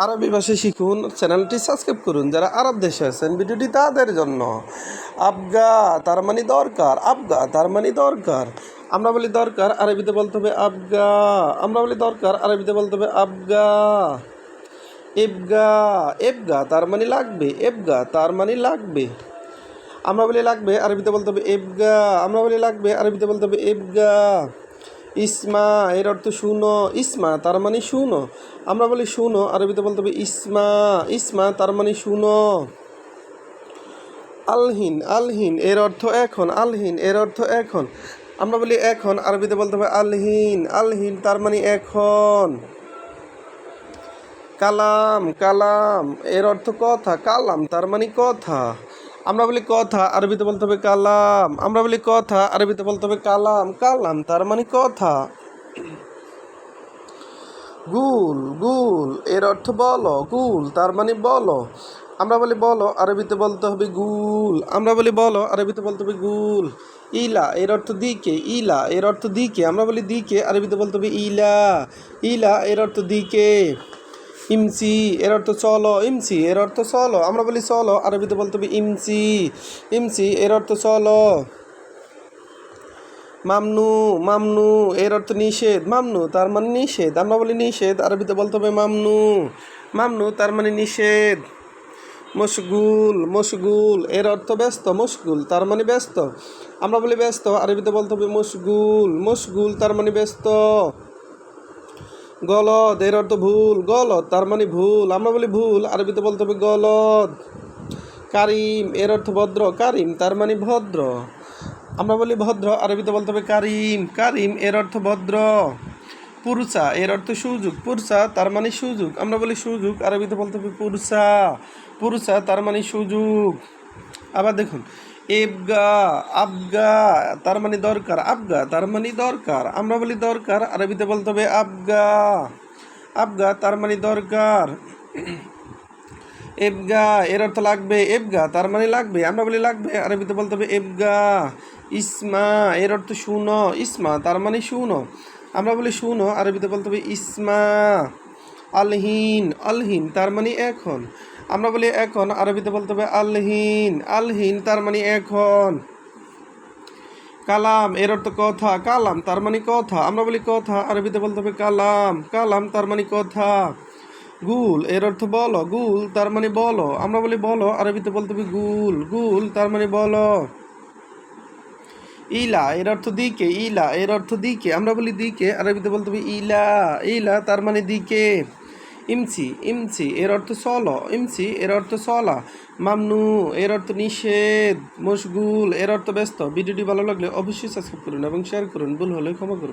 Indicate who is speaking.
Speaker 1: আরবি ভাষা শিখুন, চ্যানেলটি সাবস্ক্রাইব করুন যারা আরব দেশে আছেন, ভিডিওটি তাদের জন্য। আবগা তার মানে দরকার আবগা তার মানে দরকার। আমরা বলি দরকার, আরবিতে বলতে হবে আবগা আমরা বলি দরকার, আরবিতে বলতে হবে আবগা এবগা এবগা তার মানে লাগবে এবগা তার মানে লাগবে। আমরা বলি লাগবে, আরবিতে বলতে হবে এবগা আমরা বলি লাগবে, আরবিতে বলতে হবে এবগা ইসমা, এর অর্থ শুনো। ইসমা, তার মানে শুনো। আমরা বলি শুনো, আরবিতে বলতে হবে ইসমা। ইসমা, তার মানে শুনো। আলহিন আলহিন, এর অর্থ এখন। আলহিন, এর অর্থ এখন। আমরা বলি এখন, আরবিতে বলতে হবে আলহিন। আলহিন, তার মানে এখন। কালাম কালাম, এর অর্থ কথা। কালাম, তার মানে কথা। আমরা বলি কথা, আরবিতে বলতে হবে কালাম। আমরা বলি কথা, আরবিতে বলতে হবে কালাম। কালাম তার মানে কথা। গুল গুল, এর অর্থ বলো, গুল তার মানে বলো। আমরা বলি বলো, আরবিতে বলতে হবে গুল। আমরা বলি বলো, আরবিতে বলতে হবে গুল। ইলা, এর অর্থ দিকে। ইলা, এর অর্থ দিকে। আমরা বলি দিকে, আরবিতে বলতে হবে ইলা। ইলা, এর অর্থ দিকে। ইমসি, এর অর্থ চলো, ইমসি, এর অর্থ চলো। আমরা বলি চলো, আরবিতে বলতে হবে ইমসি ইমসি, এর অর্থ চলো। মামনু মামনু, এর অর্থ নিষেধ, মামনু, তার মানে নিষেধ। আমরা বলি নিষেধ, আরবিতে বলতে হবে মামনু। মামনু, তার মানে নিষেধ। মশগুল মশগুল, এর অর্থ ব্যস্ত, মশগুল, তার মানে ব্যস্ত। আমরা বলি ব্যস্ত, আরবিতে বলতে হবে মশগুল মশগুল, তার মানে ব্যস্ত। গলদ, এর অর্থ ভুল, গলদ, তার মানে ভুল, আমরা বলি ভুল, আরবিতে বলতে হবে গলদ। কারিম, এর অর্থ ভদ্র, কারিম, তার মানে ভদ্র। আমরা বলি ভদ্র, আরবিতে বলতে হবে কারিম কারিম, এর অর্থ ভদ্র। পুরুষা এর অর্থ সুযোগ পুরুষা তার মানে সুযোগ, আমরা বলি সুযোগ, আরবিতে বলতে হবে পুরুষা পুরুষা তার মানে সুযোগ। আবার দেখুন এবগা আবগা, তার মানে দরকার, আবগা, তার মানে দরকার। আমরা বলি দরকার, আরবিতে বলতে হবে আবগা। আবগা, তার মানে দরকার। এবগা এর অর্থ লাগবে এবগা তার মানে লাগবে। আমরা বলি লাগবে, আরবিতে বলতে হবে এবগা ইসমা, এর অর্থ শুনো। ইসমা, তার মানে শুনো। আমরা বলি শুনো, আরবিতে বলতে হবে ইসমা। আলহিন আলহিন, তার মানে এখন। আমরা বলি এখন আরবিতে বলতে হবে আলহীন আলহীন তার মানে এখন। কালাম, এর অর্থ কথা, কালাম তার মানে কথা। আমরা বলি কথা, আরবিতে বলতে হবে কালাম কালাম তার মানে কথা। গুল, এর অর্থ বলো, গুল তার মানে বলো। আমরা বলি বলো, আরবিতে বলতে হবে গুল গুল তার মানে বলো। ইলা, এর অর্থ দিকে, ইলা, এর অর্থ দিকে। আমরা বলি দিকে, আরবিতে বলতে হবে ইলা ইলা তার মানে দিকে। ইমসি ইমসি এর অর্থ সল ইমসি এর অর্থ সলা, মামনু, এর অর্থ নিষেধ, মশগুল, এর অর্থ ব্যস্ত। ভিডিওটি ভালো লাগলে অবশ্যই সাবস্ক্রাইব করুন এবং শেয়ার করুন, ভুল হলে ক্ষমা করুন।